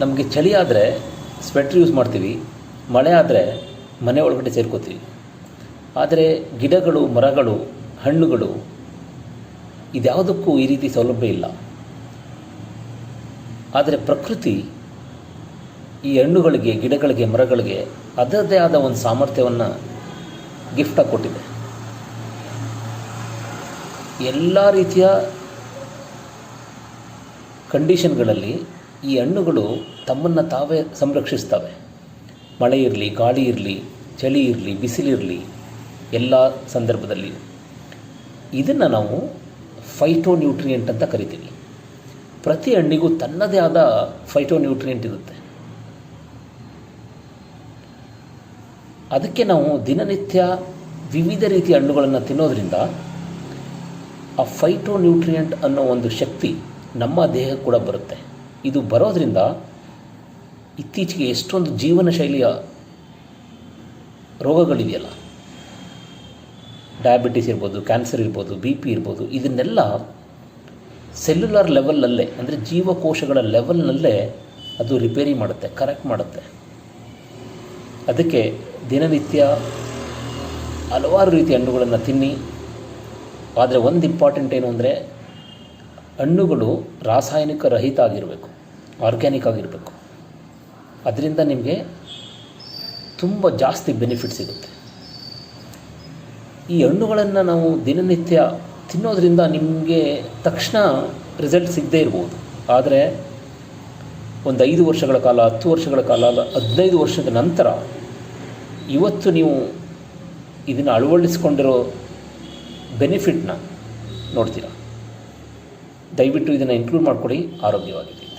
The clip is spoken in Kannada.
ನಮಗೆ ಚಳಿ ಆದರೆ ಸ್ವೆಟ್ರ್ ಯೂಸ್ ಮಾಡ್ತೀವಿ, ಮಳೆ ಆದರೆ ಮನೆ ಒಳಗಡೆ ಸೇರ್ಕೋತೀವಿ. ಆದರೆ ಗಿಡಗಳು, ಮರಗಳು, ಹಣ್ಣುಗಳು ಇದ್ಯಾವುದಕ್ಕೂ ಈ ರೀತಿ ಸೌಲಭ್ಯ ಇಲ್ಲ. ಆದರೆ ಪ್ರಕೃತಿ ಈ ಹಣ್ಣುಗಳಿಗೆ, ಗಿಡಗಳಿಗೆ, ಮರಗಳಿಗೆ ಅದರದೇ ಆದ ಒಂದು ಸಾಮರ್ಥ್ಯವನ್ನು ಗಿಫ್ಟಾಗಿ ಕೊಟ್ಟಿದೆ. ಎಲ್ಲ ರೀತಿಯ ಕಂಡೀಷನ್ಗಳಲ್ಲಿ ಈ ಹಣ್ಣುಗಳು ತಮ್ಮನ್ನು ತಾವೇ ಸಂರಕ್ಷಿಸ್ತವೆ. ಮಳೆ ಇರಲಿ, ಗಾಳಿ ಇರಲಿ, ಚಳಿ ಇರಲಿ, ಬಿಸಿಲಿರಲಿ ಎಲ್ಲ ಸಂದರ್ಭದಲ್ಲಿ. ಇದನ್ನು ನಾವು ಫೈಟೋ ನ್ಯೂಟ್ರಿಯೆಂಟ್ ಅಂತ ಕರಿತೀವಿ. ಪ್ರತಿ ಹಣ್ಣಿಗೂ ತನ್ನದೇ ಆದ ಫೈಟೋ ನ್ಯೂಟ್ರಿಯೆಂಟ್ ಇರುತ್ತೆ. ಅದಕ್ಕೆ ನಾವು ದಿನನಿತ್ಯ ವಿವಿಧ ರೀತಿಯ ಹಣ್ಣುಗಳನ್ನು ತಿನ್ನೋದ್ರಿಂದ ಆ ಫೈಟೋ ನ್ಯೂಟ್ರಿಯೆಂಟ್ ಅನ್ನೋ ಒಂದು ಶಕ್ತಿ ನಮ್ಮ ದೇಹಕ್ಕೆ ಕೂಡ ಬರುತ್ತೆ. ಇದು ಬರೋದ್ರಿಂದ ಇತ್ತೀಚೆಗೆ ಎಷ್ಟೊಂದು ಜೀವನ ಶೈಲಿಯ ರೋಗಗಳಿದೆಯಲ್ಲ ಡಯಾಬಿಟಿಸ್ ಇರ್ಬೋದು ಕ್ಯಾನ್ಸರ್ ಇರ್ಬೋದು ಬಿ ಪಿ ಇರ್ಬೋದು, ಇದನ್ನೆಲ್ಲ ಸೆಲ್ಯುಲರ್ ಲೆವೆಲಲ್ಲೇ ಅಂದರೆ ಜೀವಕೋಶಗಳ ಲೆವೆಲ್ನಲ್ಲೇ ಅದು ರಿಪೇರಿ ಮಾಡುತ್ತೆ ಕರೆಕ್ಟ್ ಮಾಡುತ್ತೆ. ಅದಕ್ಕೆ ದಿನನಿತ್ಯ ಹಲವಾರು ರೀತಿಯ ಹಣ್ಣುಗಳನ್ನು ತಿನ್ನಿ. ಆದರೆ ಒಂದು ಇಂಪಾರ್ಟೆಂಟ್ ಏನು ಅಂದರೆ ಹಣ್ಣುಗಳು ರಾಸಾಯನಿಕ ರಹಿತ ಆಗಿರಬೇಕು. ಆರ್ಗ್ಯಾನಿಕ್ ಆಗಿರಬೇಕು. ಅದರಿಂದ ನಿಮಗೆ ತುಂಬ ಜಾಸ್ತಿ ಬೆನಿಫಿಟ್ ಸಿಗುತ್ತೆ. ಈ ಹಣ್ಣುಗಳನ್ನು ನಾವು ದಿನನಿತ್ಯ ತಿನ್ನೋದರಿಂದ ನಿಮಗೆ ತಕ್ಷಣ ರಿಸಲ್ಟ್ ಸಿಗದೇ ಇರ್ಬೋದು. ಆದರೆ ಒಂದು ಐದು ವರ್ಷಗಳ ಕಾಲ, ಹತ್ತು ವರ್ಷಗಳ ಕಾಲ ಹದಿನೈದು ವರ್ಷದ ನಂತರ ಇವತ್ತು ನೀವು ಇದನ್ನು ಅಳವಡಿಸ್ಕೊಂಡಿರೋ ಬೆನಿಫಿಟ್ನ ನೋಡ್ತೀರಾ? ದಯವಿಟ್ಟು ಇದನ್ನು ಇನ್ಕ್ಲೂಡ್ ಮಾಡಿಕೊಡಿ ಆರೋಗ್ಯವಾಗಿ